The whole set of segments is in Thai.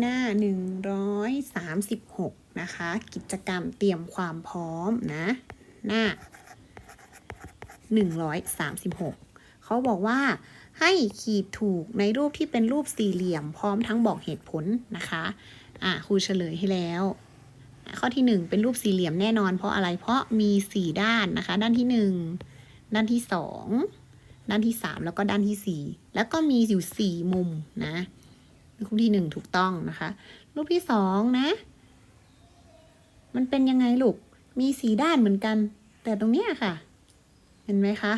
หน้า 136 นะคะ กิจกรรมเตรียมความพร้อมนะ หน้า 136 เขาบอกว่าให้ขีดถูกในรูปที่เป็นรูปสี่เหลี่ยมพร้อมทั้งบอกเหตุผลนะคะ อะครูเฉลยให้แล้วข้อที่ 1 เป็นรูปสี่เหลี่ยมแน่นอนเพราะอะไรเพราะมี 4 ด้านนะคะ ด้านที่ 1 ด้านที่ 2 ด้านที่ 3 แล้วก็ด้านที่ 4 แล้วก็มีอยู่ 4 มุมนะ รูปที่1ถูกต้องนะคะรูปที่2นะ มันเป็นยังไงลูก มีสีด้านเหมือนกัน แต่ตรงเนี้ยค่ะ เห็นไหมคะ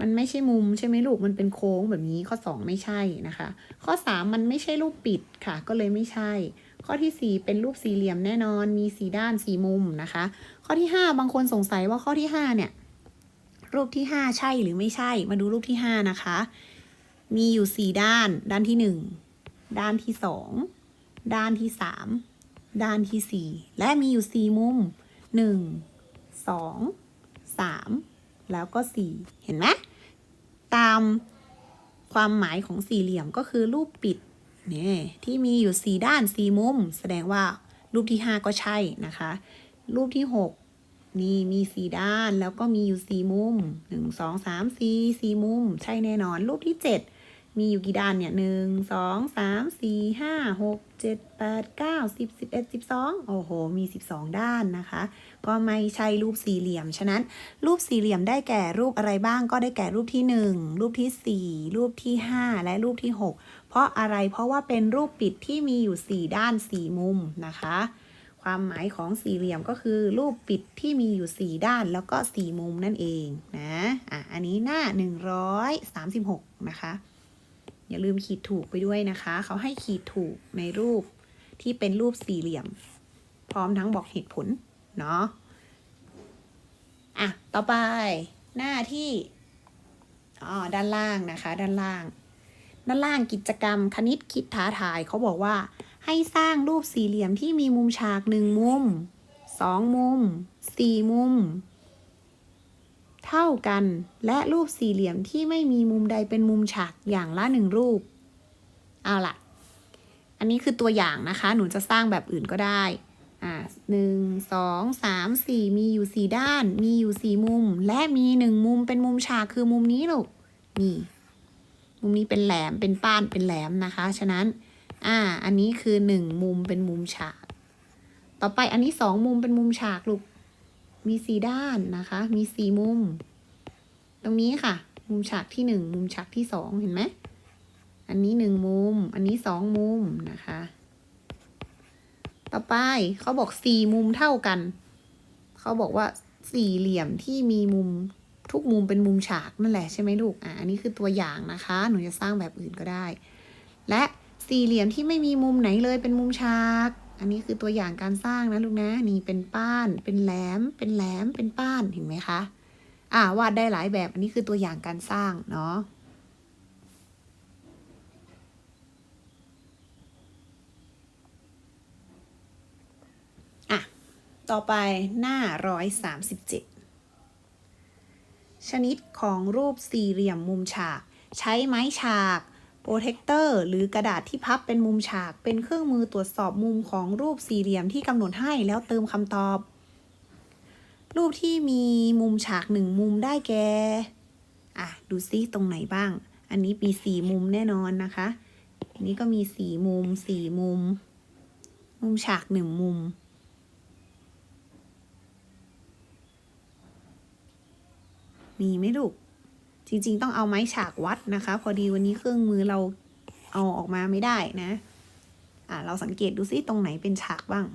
มันไม่ใช่มุมใช่ไหมลูก มันเป็นโค้งแบบนี้ข้อ2ไม่ใช่นะคะ ข้อ3มันไม่ใช่รูปปิดค่ะ ก็เลยไม่ใช่ ข้อที่4เป็นรูปสี่เหลี่ยมแน่นอน มีสีด้านสีมุมนะคะ ข้อที่5บางคนสงสัยว่าข้อที่5เนี่ยรูปที่5ใช่หรือไม่ใช่ มาดูรูปที่5นะคะ มีอยู่4ด้าน ด้านที่1ด้านที่2ด้านที่3ด้านที่4และมีอยู่4มุม1 2 3แล้วก็4เห็นไหม ตามความหมายของสี่เหลี่ยมก็คือรูปปิดนี่ที่มีอยู่4ด้าน4มุม แสดงว่ารูปที่5ก็ใช่นะคะ รูปที่6นี่มี4ด้านแล้วก็มีอยู่4มุม1 2 3 4 4มุม ใช่แน่นอน รูปที่7 มีอยู่กี่ด้านเนี่ยหนึ่งสองสามสี่ห้าหกเจ็ดแปดเก้าสิบสิบเอ็ดสิบสองโอ้โห มีสิบสองด้านนะคะ ก็ไม่ใช่รูปสี่เหลี่ยม ฉะนั้นรูปสี่เหลี่ยมได้แก่รูปอะไรบ้างก็ได้แก่รูปที่หนึ่งรูปที่สี่รูปที่ห้าและรูปที่หกเพราะอะไรเพราะว่าเป็นรูปปิดที่มีอยู่สี่ด้านสี่มุมนะคะ ความหมายของสี่เหลี่ยมก็คือรูปปิดที่มีอยู่สี่ด้านแล้วก็สี่มุมนั่นเองนะอะอันนี้หน้าหนึ่งร้อยสามสิบหกนะคะ อย่าลืมขีดถูกไปด้วยนะคะ เขาให้ขีดถูกในรูปที่เป็นรูปสี่เหลี่ยม พร้อมทั้งบอกเหตุผล เนาะอะ ต่อไปหน้าที่อ๋อด้านล่างนะคะ ด้านล่าง ด้านล่างกิจกรรม คณิตคิดท้าทายเขาบอกว่า ให้สร้างรูปสี่เหลี่ยมที่มีมุมฉากหนึ่งมุมสองมุมสี่มุม เท่ากัน และรูปสี่เหลี่ยมที่ไม่มีมุมใดเป็นมุมฉากอย่างละหนึ่งรูป เอาล่ะ อันนี้คือตัวอย่างนะคะ หนูจะสร้างแบบอื่นก็ได้ อ่าหนึ่งสองสามสี่มีอยู่สี่ด้าน มีอยู่สี่มุม และมีหนึ่งมุมเป็นมุมฉากคือมุมนี้ลูก นี่ มุมนี้เป็นแหลม เป็นป้าน เป็นแหลมนะคะ ฉะนั้น อ่า อันนี้คือหนึ่งมุมเป็นมุมฉาก ต่อไปอันนี้สองมุมเป็นมุมฉากลูก มีสี่ด้านนะคะ มีสี่มุม ตรงนี้ค่ะ มุมฉากที่หนึ่งมุมฉากที่สองเห็นไหมอันนี้หนึ่งมุม อันนี้สองมุมนะคะ ต่อไปเขาบอกสี่มุมเท่ากัน เขาบอกว่าสี่เหลี่ยมที่มีมุมทุกมุมเป็นมุมฉากนั่นแหละใช่ไหมลูก อะ อันนี้คือตัวอย่างนะคะ หนูจะสร้างแบบอื่นก็ได้ และสี่เหลี่ยมที่ไม่มีมุมไหนเลยเป็นมุมฉาก อันนี้คือตัวอย่างการสร้างนะลูกนะนี่เป็นป้าน เป็นแหลม เป็นแหลม เป็นป้านเห็นไหมคะอ่าวาดได้หลายแบบ อันนี้คือตัวอย่างการสร้างเนาะต่อไปหน้า 137 ชนิดของรูปสี่เหลี่ยมมุมฉาก ใช้ไม้ฉาก โปรเทคเตอร์หรือกระดาษที่พับเป็นมุมฉาก เป็นเครื่องมือตรวจสอบมุมของรูปสี่เหลี่ยมที่กำหนดให้แล้วเติมคำตอบ รูปที่มีมุมฉากหนึ่งมุมได้แก่อะดูซิตรงไหนบ้าง อันนี้มีสี่มุมแน่นอนนะคะ อันนี้ก็มีสี่มุมสี่มุม มุมฉากหนึ่งมุมมีไหมลูก จริงๆ ต้องเอาไม้ฉากวัดนะคะ พอดีวันนี้เครื่องมือเราเอาออกมาไม่ได้นะอ่าเราสังเกตดูซิตรงไหนเป็นฉากบ้าง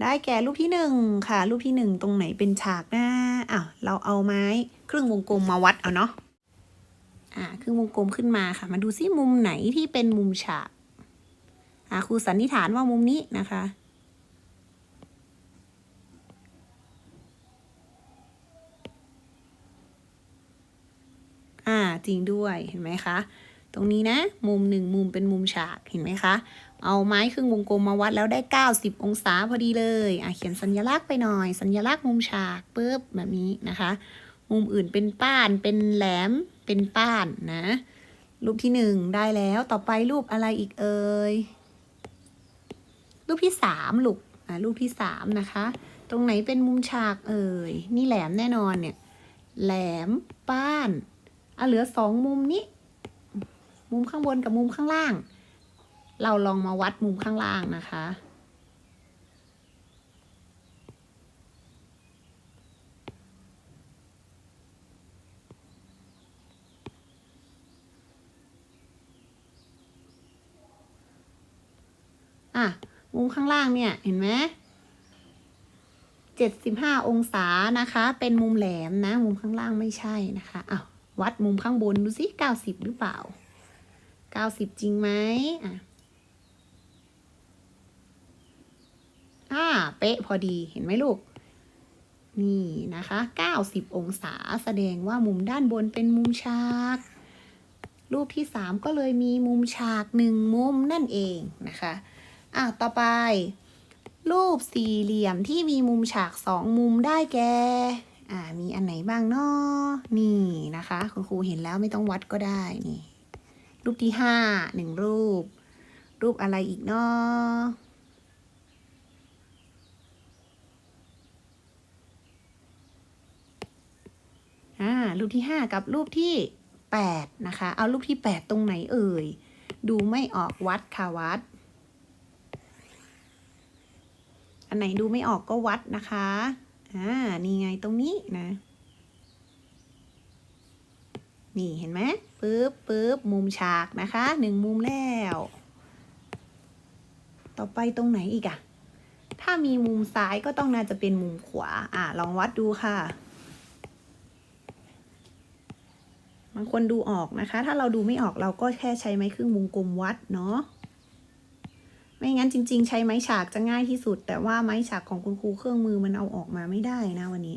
ได้แก่รูปที่หนึ่งค่ะ รูปที่หนึ่งตรงไหนเป็นฉากนะอะเราเอาไม้ครึ่งวงกลมมาวัดเอาเนาะอ่าครึ่งวงกลมขึ้นมาค่ะ มาดูซิมุมไหนที่เป็นมุมฉากอ่าครูสันนิษฐานว่ามุมนี้นะคะ อ่าจริงด้วยเห็นไหมคะ ตรงนี้นะ มุมหนึ่งมุมเป็นมุมฉากเห็นไหมคะ เอาไม้ครึ่งวงกลมมาวัดแล้วได้ 90 องศาพอดีเลยอะเขียนสัญลักษณ์ไปหน่อย สัญลักษณ์มุมฉากปุ๊บแบบนี้นะคะ มุมอื่นเป็นป้านเป็นแหลมเป็นป้านนะ รูปที่หนึ่งได้แล้วต่อไปรูปอะไรอีกเอ่ยรูปที่สามลูกอ่ารูปที่สามนะคะ ตรงไหนเป็นมุมฉากเอ่ยนี่แหลมแน่นอนเนี่ยแหลมป้าน อะเหลือสองมุมนี้ มุมข้างบนกับมุมข้างล่าง เราลองมาวัดมุมข้างล่างนะคะ อะ มุมข้างล่างเนี่ยเห็นไหมเจ็ดสิบห้าองศานะคะ เป็นมุมแหลมนะ มุมข้างล่างไม่ใช่นะคะอ้าว วัดมุมข้างบนดูสิเก้าสิบหรือเปล่าเก้าสิบจริงไหมอะอ่าเป๊ะพอดีเห็นไหมลูก นี่นะคะเก้าสิบองศาแสดงว่ามุมด้านบนเป็นมุมฉาก รูปที่สามก็เลยมีมุมฉากหนึ่งมุมนั่นเองนะคะอะต่อไป รูปสี่เหลี่ยมที่มีมุมฉากสองมุมได้แก่ อ่า มีอันไหนบ้างเนาะนี่นะคะ คุณครูเห็นแล้วไม่ต้องวัดก็ได้นี่รูปที่ห้าหนึ่งรูป รูปอะไรอีกเนาะอ่ารูปที่ห้ากับรูปที่แปดนะคะ เอารูปที่แปดตรงไหนเอ่ย ดูไม่ออกวัดค่ะวัด อันไหนดูไม่ออกก็วัดนะคะ อ่า นี่ไงตรงนี้นะ นี่เห็นไหมปึ๊บปึ๊บมุมฉากนะคะหนึ่งมุมแล้ว ต่อไปตรงไหนอีกอะถ้ามีมุมซ้ายก็ต้องน่าจะเป็นมุมขวา อ่าลองวัดดูค่ะบางคนดูออกนะคะ ถ้าเราดูไม่ออกเราก็แค่ใช้ไม้ครึ่งวงกลมวัดเนาะ ไม่งั้นจริง ๆ ใช้ไม้ฉากจะง่ายที่สุด แต่ว่าไม้ฉากของคุณครูเครื่องมือมันเอาออกมาไม่ได้นะวันนี้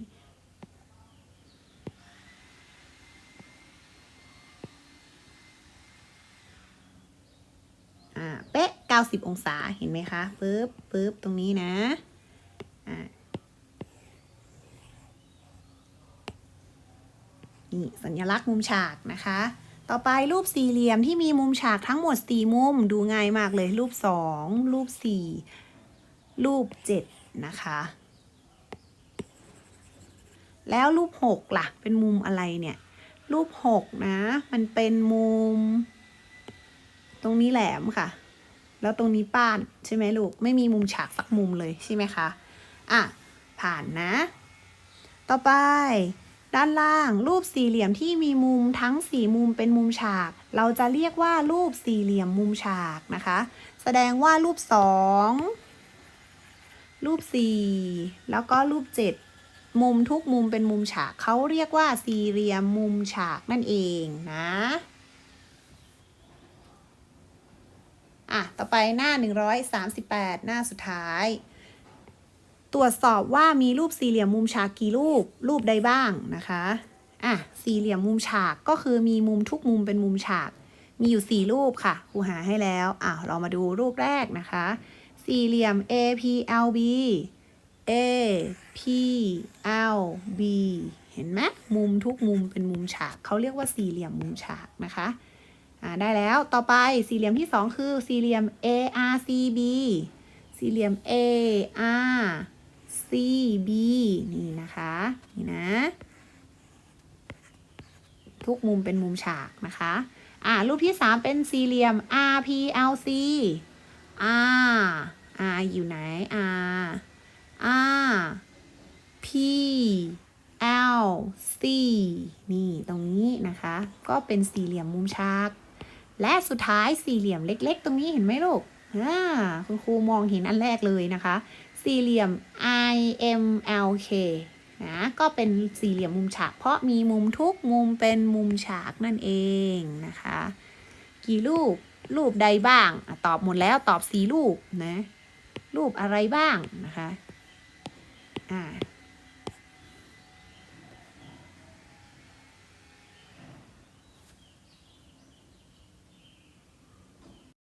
อ่าเป๊ะ 90 องศา เห็นไหมคะ ปึ๊บ ปึ๊บ ตรงนี้นะ อ่า นี่ สัญลักษณ์มุมฉากนะคะ ต่อไปรูปสี่เหลี่ยมที่มีมุมฉากทั้งหมดสี่มุมดูง่ายมากเลย รูปสองรูปสี่รูปเจ็ดนะคะ แล้วรูปหกล่ะ เป็นมุมอะไรเนี่ย รูปหกนะ มันเป็นมุม ตรงนี้แหลมค่ะ แล้วตรงนี้ป้านใช่ไหมลูก ไม่มีมุมฉากสักมุมเลยใช่ไหมคะ อะ ผ่านนะ ต่อไป ด้านล่างรูปสี่เหลี่ยมที่มีมุมทั้งสี่มุมเป็นมุมฉาก เราจะเรียกว่ารูปสี่เหลี่ยมมุมฉากนะคะ แสดงว่ารูปสองรูปสี่แล้วก็รูปเจ็ดมุมทุกมุมเป็นมุมฉากเขาเรียกว่าสี่เหลี่ยมมุมฉากนั่นเองนะอะต่อไปหน้า 138 หน้าสุดท้าย ตรวจสอบว่ามีรูปสี่เหลี่ยมมุมฉากกี่รูป รูปใดบ้างนะคะอะสี่เหลี่ยมมุมฉากก็คือมีมุมทุกมุมเป็นมุมฉาก มีอยู่สี่รูปค่ะครูหาให้แล้วอะเรามาดูรูปแรกนะคะ สี่เหลี่ยม APLB APLB เห็นไหมมุมทุกมุมเป็นมุมฉากเขาเรียกว่าสี่เหลี่ยมมุมฉากนะคะอ่าได้แล้วต่อไปสี่เหลี่ยมที่สองคือสี่เหลี่ยม ARCB สี่เหลี่ยม AR c b นี่นะคะ นี่นะ ทุกมุมเป็นมุมฉากนะคะ อ่ารูปที่สามเป็นสี่เหลี่ยม RPLC R R อยู่ไหน R R P L C นี่ตรงนี้นะคะ ก็เป็นสี่เหลี่ยมมุมฉาก และสุดท้ายสี่เหลี่ยมเล็ก ๆ ตรงนี้เห็นไหมลูกคุณครูมองเห็นอันแรกเลยนะคะ สี่เหลี่ยม IMLK นะก็เป็นสี่เหลี่ยมมุมฉาก เพราะมีมุมทุกมุมเป็นมุมฉากนั่นเองนะคะ กี่รูปรูปใดบ้างอตอบหมดแล้วตอบสี่รูปนะรูปอะไรบ้างนะคะอ่า